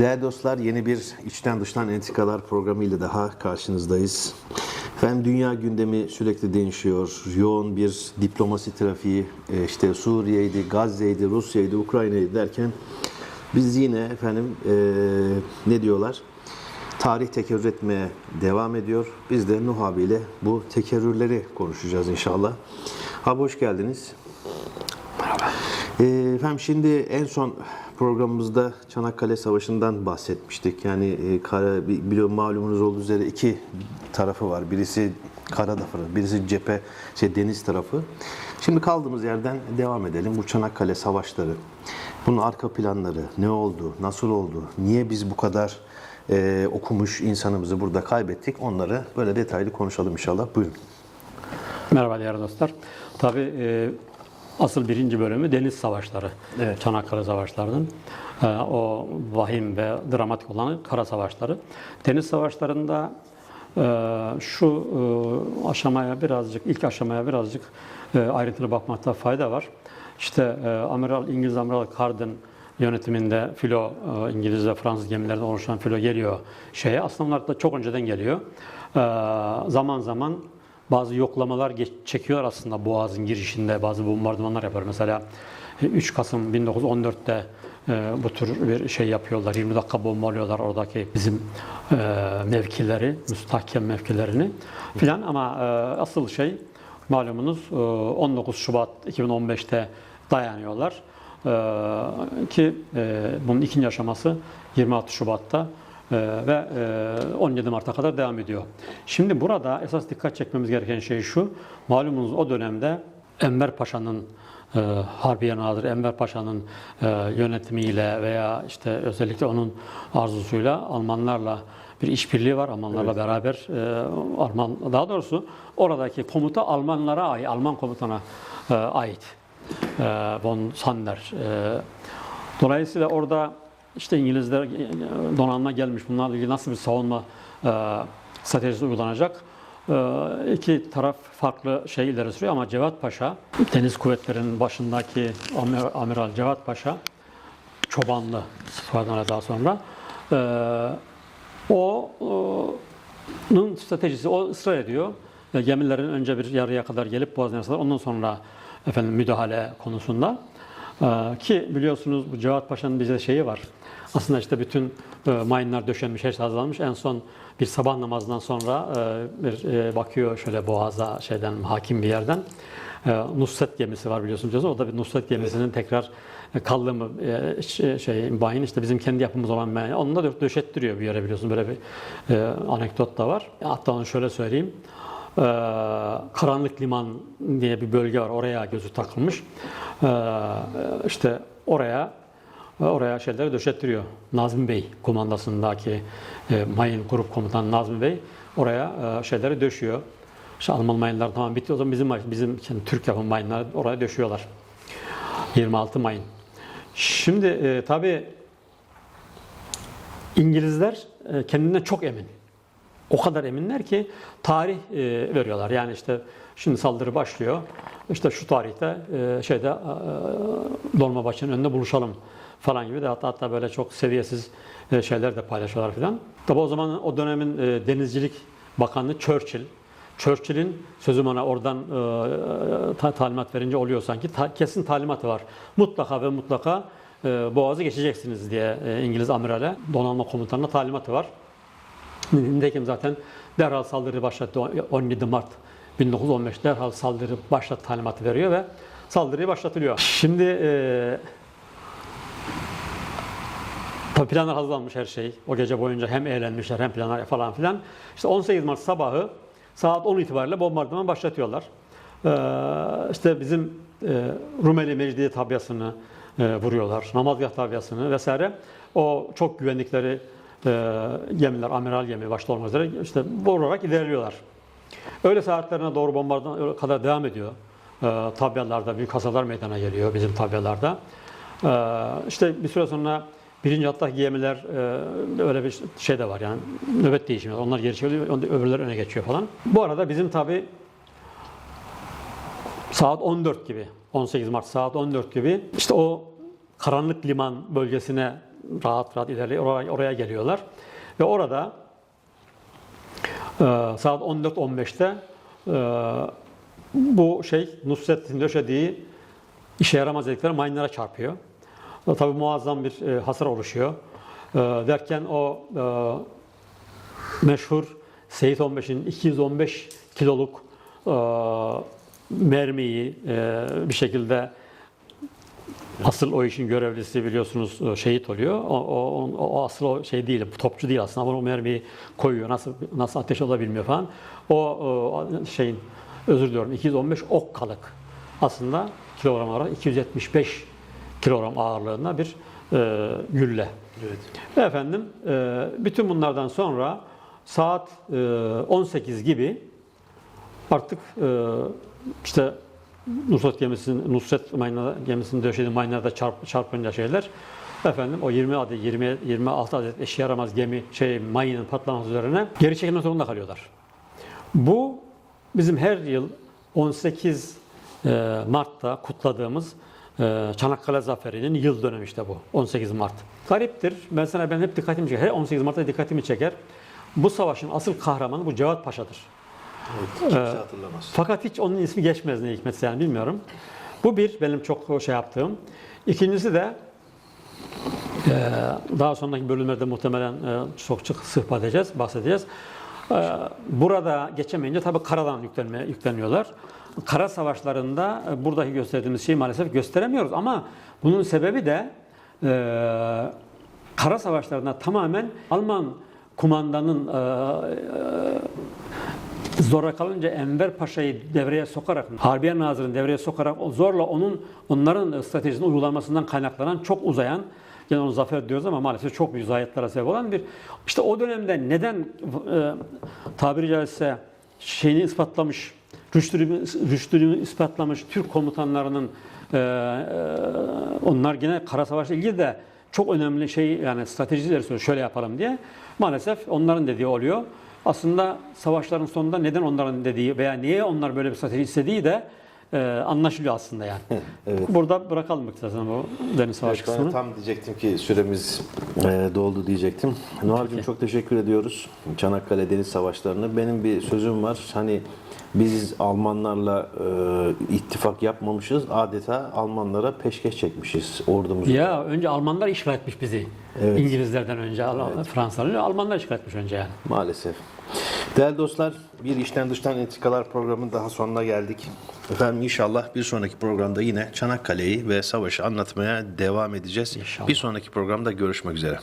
Değerli dostlar yeni bir içten dıştan entikalar programıyla daha karşınızdayız. Efendim dünya gündemi sürekli değişiyor. Yoğun bir diplomasi trafiği e, işte Suriye'ydi, Gazze'ydi, Rusya'ydı, Ukrayna'ydı derken biz yine efendim e, ne diyorlar? Tarih tekerrür etmeye devam ediyor. Biz de Nuh abiyle bu tekerrürleri konuşacağız inşallah. Abi hoş geldiniz. Ee, Efendim şimdi en son programımızda Çanakkale Savaşı'ndan bahsetmiştik. Yani e, kara, bi- biliyorum malumunuz olduğu üzere iki tarafı var. Birisi kara tarafı, birisi cephe, şey deniz tarafı. Şimdi kaldığımız yerden devam edelim. Bu Çanakkale Savaşları, bunun arka planları, ne oldu, nasıl oldu, niye biz bu kadar e, okumuş insanımızı burada kaybettik? Onları böyle detaylı konuşalım inşallah. Buyurun. Merhaba değerli dostlar. Tabii e, asıl birinci bölümü deniz savaşları. Evet. Çanakkale savaşlarının. E, o vahim ve dramatik olan kara savaşları. Deniz savaşlarında e, şu e, aşamaya birazcık, ilk aşamaya birazcık ayrıntılı bakmakta fayda var. İşte Amiral, İngiliz Amiral Carden yönetiminde filo, İngiliz ve Fransız gemilerinden oluşan filo geliyor şeye. Aslında onlar da çok önceden geliyor. Zaman zaman bazı yoklamalar geç- çekiyorlar aslında Boğaz'ın girişinde bazı bombardımanlar yapıyor. Mesela e, 3 Kasım 1914'te e, bu tür bir şey yapıyorlar. 20 dakika bombalıyorlar oradaki bizim e, mevkileri, müstahkem mevkilerini filan ama e, asıl şey malumunuz e, 19 Şubat 2015'te dayanıyorlar. E, ki e, bunun ikinci aşaması 26 Şubat'ta ve e, 17 Mart'a kadar devam ediyor. Şimdi burada esas dikkat çekmemiz gereken şey şu. Malumunuz o dönemde Enver Paşa'nın e, Harbiye Nazırı Enver Paşa'nın e, yönetimiyle veya işte özellikle onun arzusuyla Almanlarla bir işbirliği var. Almanlarla beraber e, Alman daha doğrusu oradaki komuta Almanlara ait, Alman komutana e, ait. E, von Sander. E, Dolayısıyla orada işte İngilizler e, donanma gelmiş. Bunlarla ilgili nasıl bir savunma e, stratejisi uygulanacak? E, iki taraf farklı şey ileri sürüyor ama Cevat Paşa, Deniz Kuvvetleri'nin başındaki Amir- Amiral Cevat Paşa, Çobanlı sıfatına daha sonra e, o e, nun stratejisi o ısrar ediyor. E, Gemilerin önce bir yarıya kadar gelip Boğaz'a kadar ondan sonra efendim müdahale konusunda. Ee, ki biliyorsunuz bu Cevat Paşa'nın bize şeyi var. Aslında işte bütün e, mayınlar döşenmiş, her şey hazırlanmış. En son bir sabah namazından sonra e, bir e, bakıyor şöyle boğaza şeyden hakim bir yerden. E, Nusret gemisi var biliyorsunuz. O da bir Nusret gemisinin tekrar e, kaldığı mı e, şey, mayın işte bizim kendi yapımız olan mayın. Onu da dö- döşettiriyor bir yere biliyorsunuz. Böyle bir e, anekdot da var. Hatta onu şöyle söyleyeyim. Ee, Karanlık Liman diye bir bölge var. Oraya gözü takılmış. Ee, işte oraya oraya şeyleri döşettiriyor. Nazmi Bey komandasındaki e, mayın grup komutanı Nazmi Bey oraya e, şeyleri döşüyor. İşte Alman mayınlar tamam bitti. O zaman bizim bizim yani Türk yapım mayınları oraya döşüyorlar. 26 mayın. Şimdi e, tabii İngilizler e, kendinden çok emin. O kadar eminler ki tarih e, veriyorlar. Yani işte şimdi saldırı başlıyor. İşte şu tarihte e, şeyde e, Dolmabahçe'nin önünde buluşalım falan gibi de hatta hatta böyle çok seviyesiz e, şeyler de paylaşıyorlar filan. Tabi o zaman o dönemin e, denizcilik bakanı Churchill Churchill'in sözüm ona oradan e, ta- talimat verince oluyor sanki. Ta- kesin talimatı var. Mutlaka ve mutlaka e, Boğaz'ı geçeceksiniz diye e, İngiliz amirale, donanma komutanına talimatı var. Nitekim zaten derhal saldırı başlattı. 17 Mart 1915 derhal saldırı başlat talimatı veriyor ve saldırıyı başlatılıyor. Şimdi e, planlar hazırlanmış her şey. O gece boyunca hem eğlenmişler hem planlar falan filan. İşte 18 Mart sabahı saat 10 itibariyle bombardıman başlatıyorlar. Ee, işte bizim e, Rumeli Mecdiye tabyasını e, vuruyorlar. Namazgah tabyasını vesaire. O çok güvendikleri e, gemiler, amiral gemi başta olmak üzere işte vurarak ilerliyorlar. Öğle saatlerine doğru bombardıman kadar devam ediyor. Ee, tabyalarda büyük hasalar meydana geliyor bizim tabyalarda. Ee, işte bir süre sonra birinci hattaki gemiler e, öyle bir şey de var yani nöbet değişimi. Onlar geri çekiliyor, öbürleri öne geçiyor falan. Bu arada bizim tabi saat 14 gibi 18 Mart saat 14 gibi işte o karanlık liman bölgesine rahat rahat ilerliyor. Oraya, oraya geliyorlar. Ve orada e, saat 14.15'te e, bu şey Nusret'in döşediği işe yaramaz dedikleri mayınlara çarpıyor. E, tabii muazzam bir e, hasar oluşuyor. E, derken o e, meşhur Seyit 15'in 215 kiloluk e, mermiyi e, bir şekilde asıl o işin görevlisi biliyorsunuz e, şehit oluyor. O, o, o- asıl o şey değil, topçu değil aslında ama o mermiyi koyuyor. Nasıl nasıl ateş olabilmiyor falan. O, o şeyin özür diliyorum 215 okkalık aslında kilogram olarak 275 kilogram ağırlığında bir e, gülle. Evet. Efendim, e, bütün bunlardan sonra saat e, 18 gibi artık e, işte Nusret gemisinin, Nusret mayına, gemisinin döşediği mayınlarda çarp, çarpınca şeyler efendim o 20 adet 20 26 adet eşya yaramaz gemi şey mayının patlaması üzerine geri çekilmek zorunda kalıyorlar. Bu bizim her yıl 18 e, Mart'ta kutladığımız Çanakkale Zaferi'nin yıl dönümü işte bu. 18 Mart. Gariptir. Ben sana ben hep dikkatimi çeker. Her 18 Mart'ta dikkatimi çeker. Bu savaşın asıl kahramanı bu Cevat Paşa'dır. Evet, kimse hatırlamaz. Fakat hiç onun ismi geçmez ne hikmetse yani bilmiyorum. Bu bir benim çok şey yaptığım. İkincisi de e, daha sonraki bölümlerde muhtemelen çok çok sıhbat edeceğiz, bahsedeceğiz. E, Burada geçemeyince tabii karadan yüklenmeye, yükleniyorlar. Kara savaşlarında e, buradaki gösterdiğimiz şeyi maalesef gösteremiyoruz ama bunun sebebi de e, kara savaşlarında tamamen Alman kumandanın e, Zora kalınca Enver Paşa'yı devreye sokarak, Harbiye Nazırı'nı devreye sokarak zorla onun onların stratejisinin uygulanmasından kaynaklanan çok uzayan yani onu zafer diyoruz ama maalesef çok büyük zayiatlara sebep olan bir işte o dönemde neden e, tabiri caizse şeyini ispatlamış, rüştünü, rüştünü ispatlamış Türk komutanlarının e, e, onlar yine kara savaşla ilgili de çok önemli şey yani stratejileri söylüyor şöyle yapalım diye. Maalesef onların dediği oluyor. Aslında savaşların sonunda neden onların dediği veya niye onlar böyle bir strateji istediği de e, anlaşılıyor aslında yani. Evet. Burada bırakalım istersen bu deniz savaş Evet, kısmını. tam diyecektim ki süremiz e, doldu diyecektim. Nuhar'cığım çok teşekkür ediyoruz. Çanakkale Deniz Savaşları'nı. Benim bir sözüm var. Hani biz Almanlarla e, ittifak yapmamışız. Adeta Almanlara peşkeş çekmişiz ordumuzu. Ya önce Almanlar işgal etmiş bizi. Evet. İngilizlerden önce Al- Fransalılar, Almanlar etmiş önce yani. Maalesef. Değerli dostlar, bir işten dıştan entrikalar programının daha sonuna geldik. Efendim inşallah bir sonraki programda yine Çanakkale'yi ve savaşı anlatmaya devam edeceğiz. İnşallah. Bir sonraki programda görüşmek üzere.